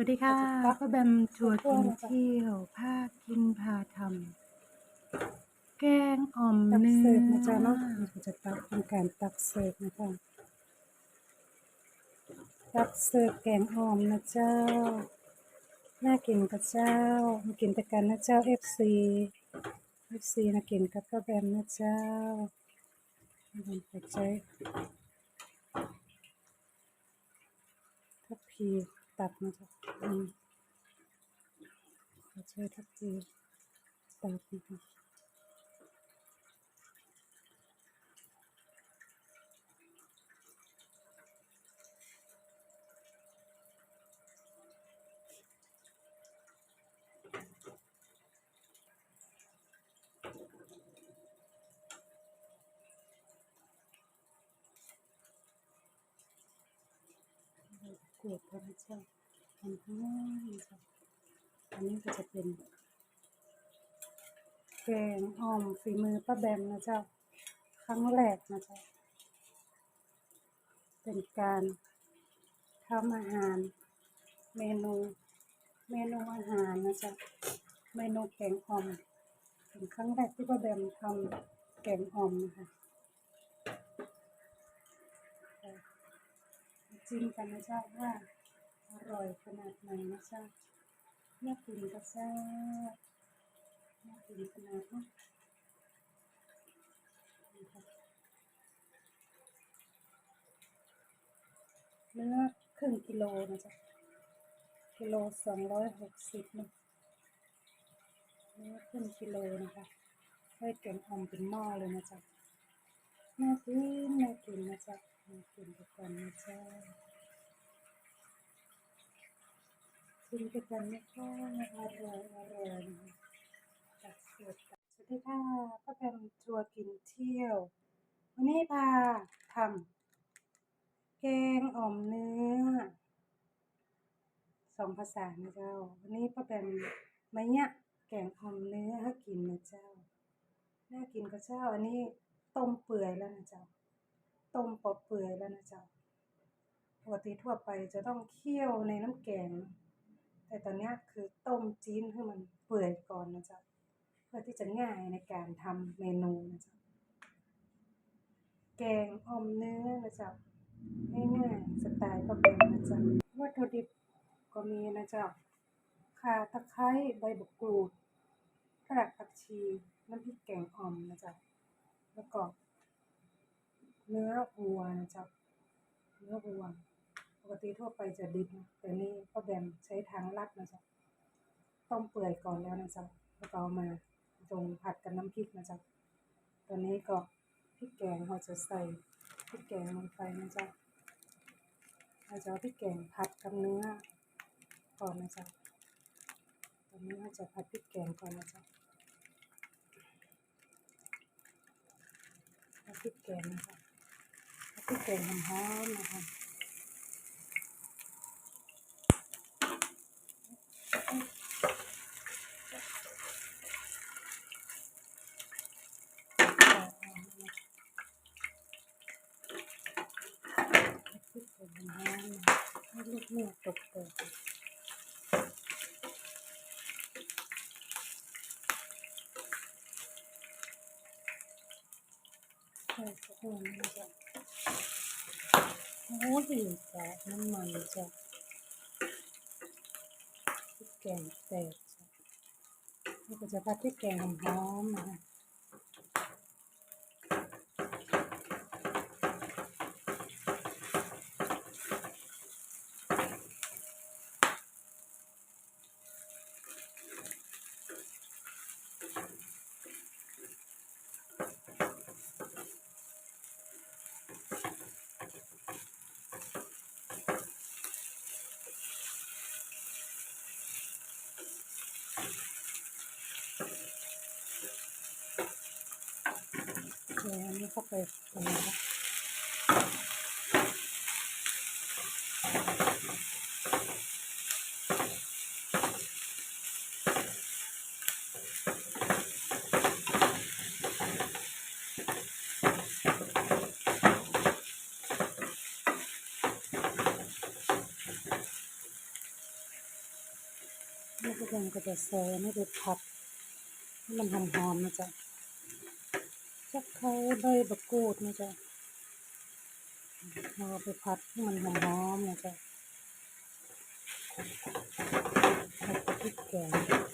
วัสดีค่ะป้าแบมทัวร์กินเที่ยวพากินพาทำแกงอ่อมตักเนื้เสิร์ฟนะอจ๊ะเนาะเราจะตักเป็นการตักเสิร์ฟนะคะตักเสิร์ฟแกงอ่อมนะเจ้าน่ากินกับเจ้ามากินแต่กันนะเจ้า FC FC นะกินกับป้าแบมนะเจ้าป้าแบมไปใจทัพพี ตักนะจ๊ะอืมขอช่วยทัพพีตักนะคะขวดพระเจ้า ทำข้างหน้านะคะอันนี้ก็จะเป็น แกงอ่อมฝีมือป้าแบมนะเจ้า ครั้งแรกนะเจ้า เป็นการทำอาหารเมนูเมนูอาหารนะจ๊ะเมนูแกงอ่อมเป็นครั้งแรกที่ป้าแบมทำแกงอ่อมนะคะจิ้มกันนะจ๊ะว่า อร่อยขนาดไหนนะจ๊ะน่ากินก็จ๊ะน่ากินขนาดนี้นะคะเนื้อครึ่งกิโลนะจ๊ะกิโลสองร้อยหกสิบนะเนื้อครึ่งกิโลนะคะให้แกงอ่อมเป็นหม้อเลยนะจ๊ะน่ากินน่ากินนะจ๊ะน่ากินทุกคนนะจ๊ะ ชิมกันกันนะคะอร่อยอร่อยจัดเสิร์ฟกันสวัสดีค่ะก็เป็นทัวร์กินเที่ยว วันนี้พาทำแกงอ่อมเนื้อสองภาษานะเจ้า วันนี้ป้าแบมมาเนี่ยแกงอ่อมเนื้อให้กินนะเจ้าน่ากินก็เจ้าอันนี้ต้มเปื่อยแล้วนะเจ้าต้มปอเปื่อยแล้วนะเจ้าปกติทั่วไปจะต้องเคี่ยวในน้ำแกง แต่ตอนนี้คือต้มจีนให้มันเปื่อยก่อนนะจ๊ะเพื่อที่จะง่ายในการทำเมนูนะจ๊ะแกงอ่อมเนื้อนะจ๊ะง่ายๆสไตล์ป้าแบมนะจ๊ะวัตถุดิบก็มีนะจ๊ะข่าตะไคร้ใบบักกรูดกรากผักชีน้ำพริกแกงอ่อมนะจ๊ะแล้วก็เนื้อวัวนะจ๊ะเนื้อวัว กติทั่วไปจะดิบแต่นี่ป้าแบมใช้ทางลัดนะจ๊ะต้มเปื่อยก่อนแล้วนะจ๊ะแล้วก็เอามาลงผัดกับน้ำพริกนะจ๊ะตอนนี้ก็พริกแกงเราจะใส่พริกแกงลงไปนะจ๊ะเราจะเอาพริกแกงผัดกับเนื้อก่อนนะจ๊ะตอนนี้เราจะผัดพริกแกงก่อนนะจ๊ะพริกแกงนะคะพริกแกงหอมๆนะคะ ให้ลูกเนื้อตกตัว ใส่สักหน่อยนะจ๊ะโอ้ยจ้ะน้ำมันจ้ะพริกแกงแตกจ้ะนี่ก็จะพัดพริกแกงหอมๆนะ เขาไปตรงนี้ลูกกระเทียก็ทำก็จะซอยไม่ได้ผัดให้มันหอมๆนะจ๊ะ จักไคร้ใบบักกูดนะจ๊ะเราไปผัดให้มันหอมๆนะจ๊ะผัดพริกแกง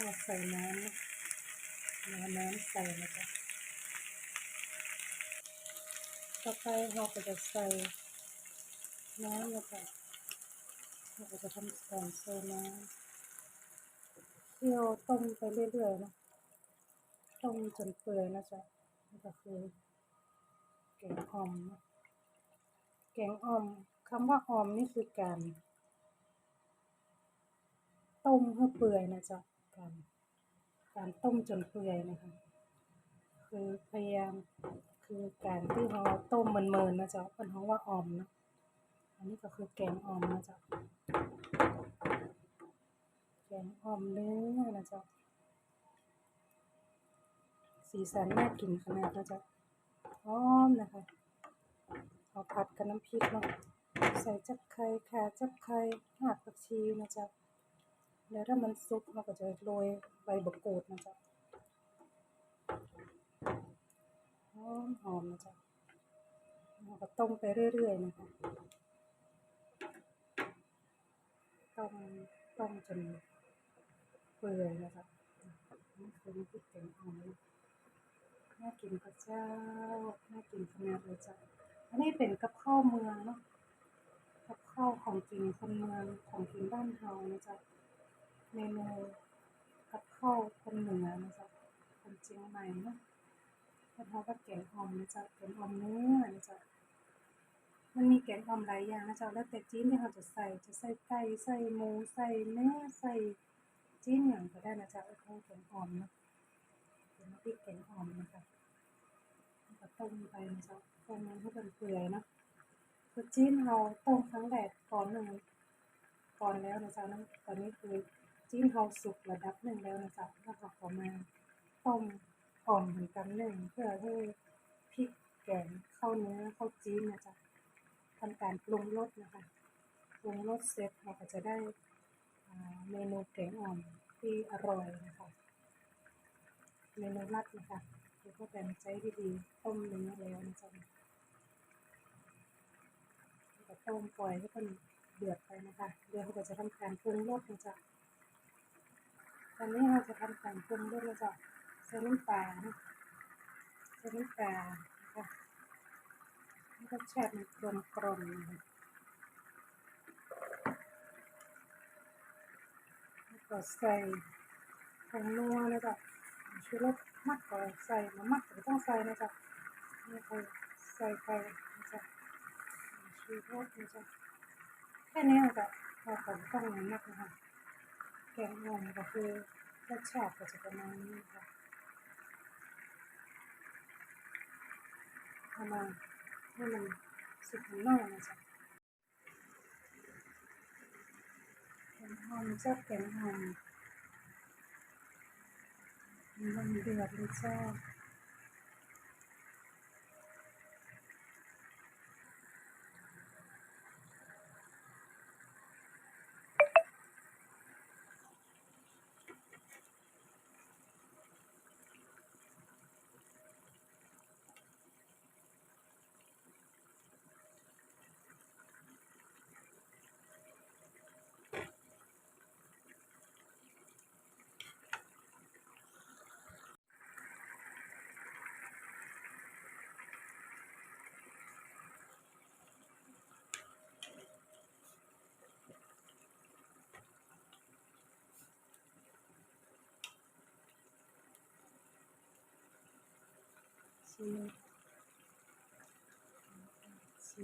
เราใส่น้ำนะน้ำน้ำใส่นะจ๊ะต่อไปเราก็จะใส่น้ำนะจ๊ะเราก็จะทำการใส่น้ำเคี่ยวต้มไปเรื่อยๆนะต้มจนเปื่อยนะจ๊ะนี่ก็คือแกงอ่อมนะแกงอ่อมคำว่าอ่อมนี่คือการต้มให้เปื่อยนะจ๊ะ การการต้มจนเปื่อยนะคะ คือพยายามคือการที่เราต้มเมินๆนะจ๊ะเป็นเขาว่าออมนะอันนี้ก็คือแกงออมนะจ๊ะแกงออมเนื้อนะจ๊ะสีสันน่ากินขนาดนะจ๊ะหอมนะคะเอาผัดกับน้ำพริกเนาะใส่จับไข่ข่าจับไข่หากผักชีนะจ๊ะ แล้วถ้ามันสุกเราก็จะโรยใบบักกูดนะจ๊ะหอมหอมนะจ๊ะเราก็ต้มไปเรื่อยๆนะคะต้มต้มจนเปื่อยนะจ๊ะนี่คือน้ำพริกแกงอ่อมนะน่ากินพระเจ้า น่ากินขนาดเลยจ้ะอันนี้เป็นกับข้าวเมืองเนาะกับข้าวของกินคนเมืองของกินบ้านเฮานะจ๊ะ เมนูกับข้าวคนเหนือนะจ๊ะคนเชียงใหม่เนาะแล้วเขาก็แกงออมนะจ๊ะแกงอ่อมเนื้อนะจ๊ะมันมีแกงออมหลายอย่างนะจ๊ะแล้วแต่จีนที่เขาจะใส่จะใส่ไก่ใส่หมูใส่เนื้อใส่จีนอย่างก็ได้นะจ๊ะเอาเข้าแกงออมเนาะเป็นน้ำพริกแกงออมนะคะแล้วก็ต้มไปนะจ๊ะต้มมันให้มันเปื่อยเนาะคือจีนเราต้มครั้งแรกก่อนหนึ่งก่อนแล้วนะจ๊ะนะตอนนี้คือ จิ้มเฮาสุกระดับหนึ่งแล้วนะจ๊ะแล้วก็ขอมาต้มอ่อมเหมือนกันหนึ่งเพื่อให้พริกแกงเข้าเนื้อเข้าจีนนะจ๊ะทำการปรุงรสนะคะปรุงรสเสร็จเราก็จะได้อ่าเมนูแกงอ่อมที่อร่อยนะคะเมนูลัดนะคะคือก็แต่ใช้ดีๆต้มเนื้อแล้วนะจ๊ะก็ต้มปล่อยให้มันเดือดไปนะคะเดี๋ยวเราจะทำการปรุงรสนะจ๊ะ ตอนนี้เราจะทำการปรุงรสนะจ๊ะใส่น้ำปลานะใส่น้ำปลานะคะให้รสชาติมันกลมกล่อมแล้วก็ใส่ผงนัวนะจ๊ะชูรสมักก็ใส่มามักก็ต้องใส่นะจ๊ะนี่คือใส่ไปนะจ๊ะชูรสนะจ๊ะแค่นี้นะจ๊ะพอผมต้องอย่างนักนะคะ กงอ่อมก็คือรสชาติก็จะประมาณนี้ค่ะเอามาให้มันสุกหน่อยนะจ๊ะแกงอ่อมชอบแกงอ่อมมันเดือดเลยจ้า ชีสชี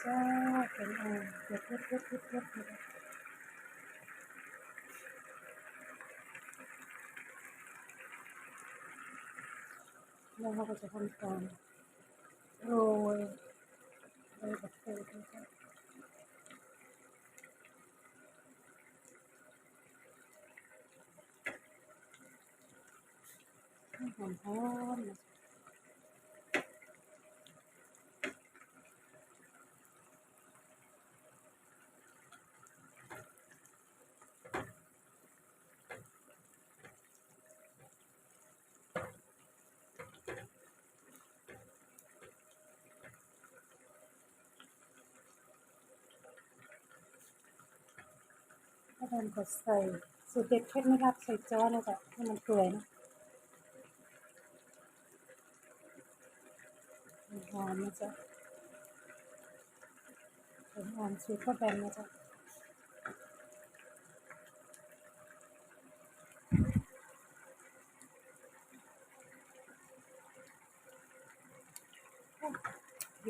สน่า กินพระเจ้าเป็นอ่อนเดือดเดือดเดือดเดือดเดือดเดือด แล้วเราก็จะทำกาโรยโรยแบบเตยด้วยค่ะให้หอมหอมนกดใส่สูตรเด็ดเคล็ดไม่ลับใส่จ้อนะจ๊ะให้มันเปื่อยนะหอมนะจ๊ะหอมสูตรข้าวแบนนะจ๊ะ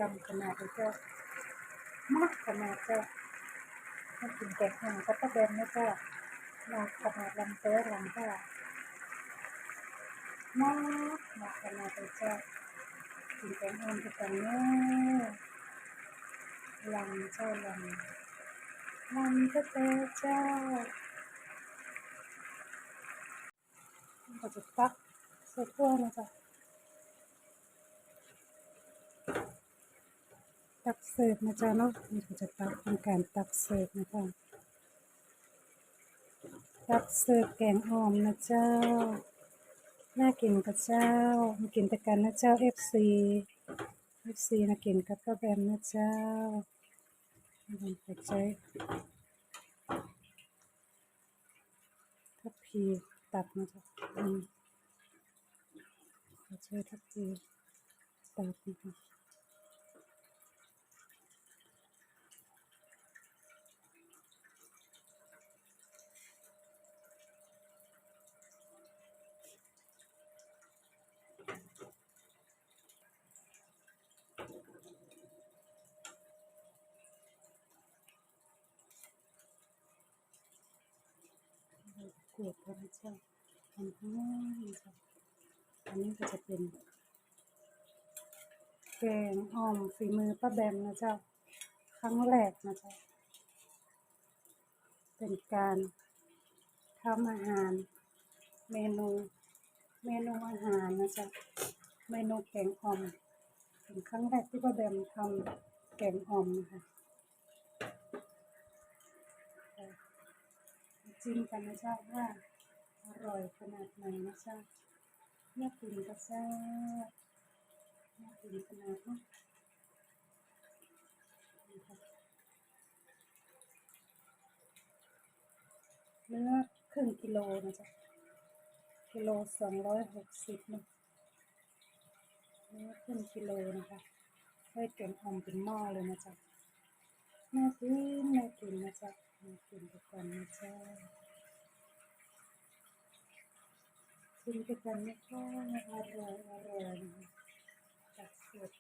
ลำขนาดเลยจ้ามากขนาดจ้า ให้กินแกงอ่อมก็ต้องแบนนะเจ้าลำขนาดลำเต้ลำเจ้ามากมากขนาดเลยเจ้ากินแกงอ่อมจะกันเนาะลำเจ้าลำลำก็เต้เจ้าก็จะตักใส่ถ้วยนะจ๊ะ ตักเสิร์ฟนะจ๊ะเนาะนี่ก็จะตักเป็นการตักเสิร์ฟนะคะตักเสิร์ฟแกงอ่อมนะเจ้า น่ากินกับเจ้ามากินแต่กันนะเจ้า FC FC นะกินกับป้าแบมนะเจ้าไม่ต้องปใจทัพพีตัดนะจ๊ะอืมขอช่วยทัพพีตัดนะคะ ขวดพระเจ้าทำข้างล่างนะคะอันนี้ก็จะเป็น แกงอ่อมฝีมือป้าแบมนะเจ้าครั้งแรกนะเจ้าเป็นการทำอาหาร เมนูเมนูอาหารนะจ๊ะเมนูแกงอ่อมเป็นครั้งแรกที่ป้าแบมทำแกงอ่อมนะคะ จิ้มกันนะจ๊ะว่าอร่อยขนาดไหนนะจ๊ะน่ากินก็จ๊ะน่ากินขนาดเนาะนี่ค่ะเนื้อครึ่งกิโลนะจ๊ะกิโลสองร้อยหกสิบนะเนื้อครึ่งกิโลนะคะไว้แกงอ่อมเป็นหม้อเลยนะจ๊ะน่ากินน่ากินนะจ๊ะ น่ากินไปกันนะจ๊ะกินไปกันนะคะอร่อยอร่อยนะคะจัดสด